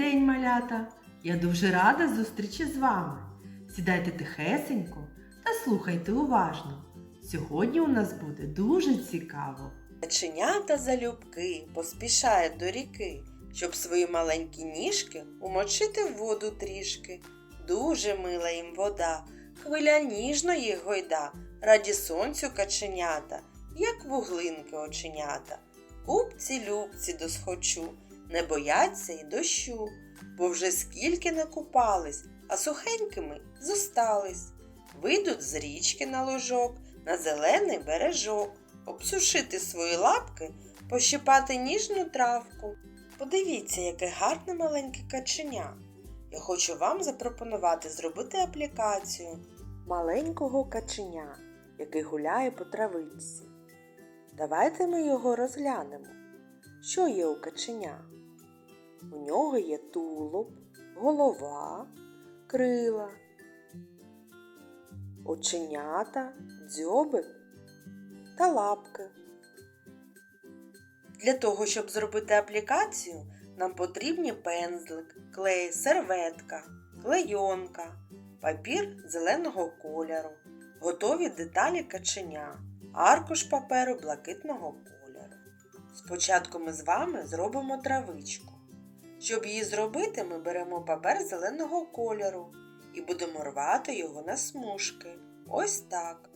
день, малята! Я дуже рада зустрічі з вами. Сідайте тихесенько та слухайте уважно. Сьогодні у нас буде дуже цікаво. Каченята залюбки поспішають до ріки, щоб свої маленькі ніжки умочити в воду трішки. Дуже мила їм вода, хвиля ніжно їх гойда, раді сонцю каченята, як вуглинки оченята. Купці любці досхочу, не бояться й дощу, бо вже скільки накупались, а сухенькими зостались. Вийдуть з річки на ложок, на зелений бережок, обсушити свої лапки, пощипати ніжну травку. Подивіться, яке гарне маленьке каченя. Я хочу вам запропонувати зробити аплікацію маленького каченя, який гуляє по травичці. Давайте ми його розглянемо. Що є у каченя? У нього є тулуб, голова, крила, оченята, дзьобик та лапки. Для того, щоб зробити аплікацію, нам потрібні пензлик, клей, серветка, клейонка, папір зеленого кольору, готові деталі каченя, аркуш паперу блакитного кольору. Спочатку ми з вами зробимо травичку. Щоб її зробити, ми беремо папер зеленого кольору і будемо рвати його на смужки. Ось так.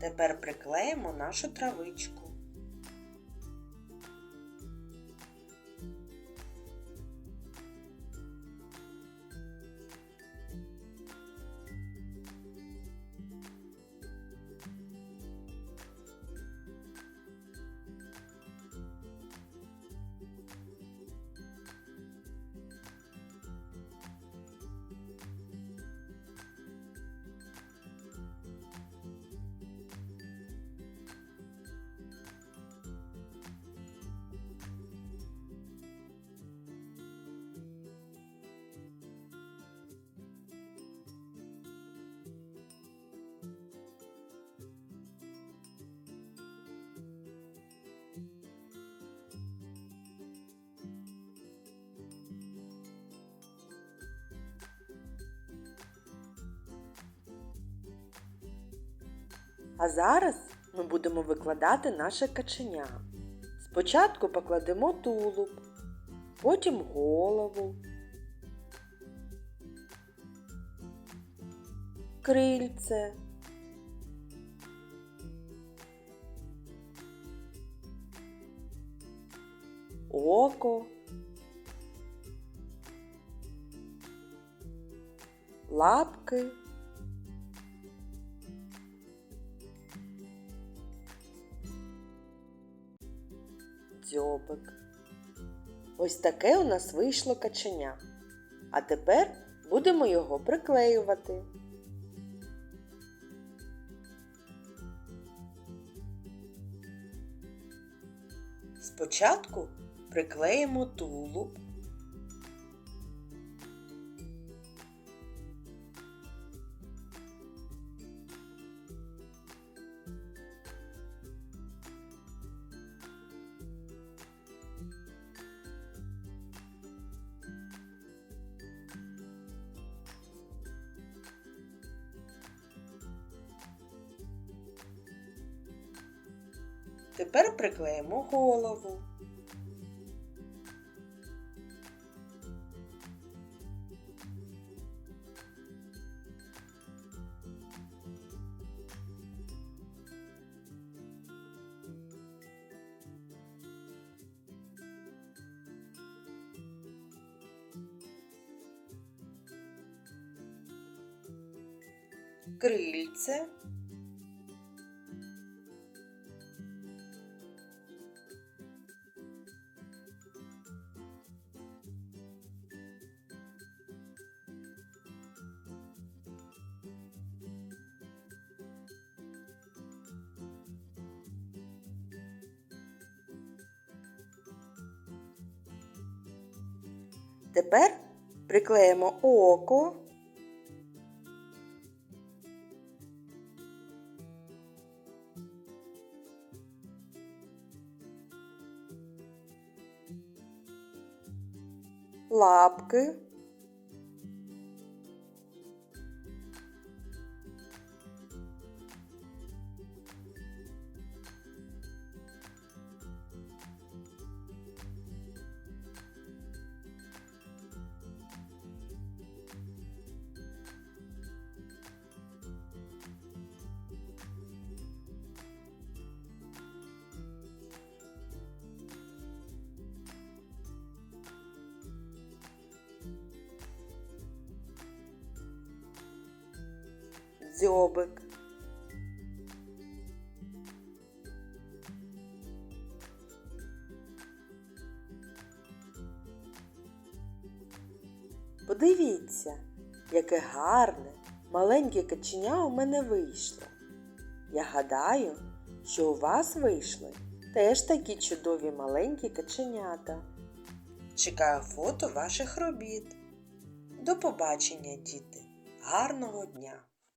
Тепер приклеїмо нашу травичку. А зараз ми будемо викладати наше каченя. Спочатку покладемо тулуб, потім голову, крильце, око, лапки. Дзьобик. Ось таке у нас вийшло каченя. А тепер будемо його приклеювати. Спочатку приклеїмо тулуб. Тепер приклеїмо голову. Крильце. Тепер приклеїмо око. Лапки. Дзьобик. Подивіться, яке гарне, маленьке каченя у мене вийшло. Я гадаю, що у вас вийшли теж такі чудові маленькі каченята. Чекаю фото ваших робіт. До побачення, діти! Гарного дня!